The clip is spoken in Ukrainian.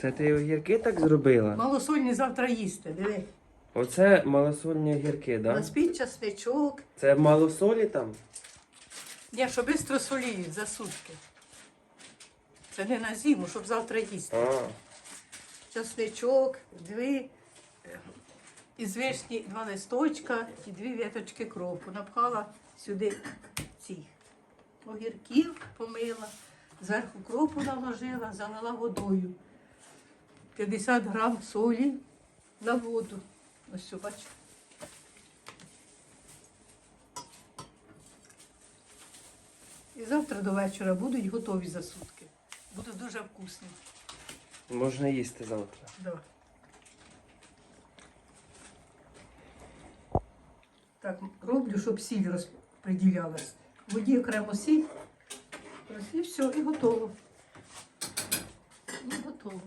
Це ти огірки так зробила? Малосольні завтра їсти, диви. Оце малосольні огірки, так? Да? Наспіть часничок. Це мало солі там? Я що швидко соліють за сутки. Це не на зиму, щоб завтра їсти. А, Часничок, дві із вишні два листочка і дві віточки кропу. Напхала сюди ці огірків, помила, зверху кропу наложила, залила водою. 50 грам солі на воду. Ось що, бачите. І завтра до вечора будуть готові за сутки. Будуть дуже вкусні. можна їсти завтра. Да. Так, роблю, щоб сіль розподілялась. Воді окремо сіль. І все, і готово. І готово.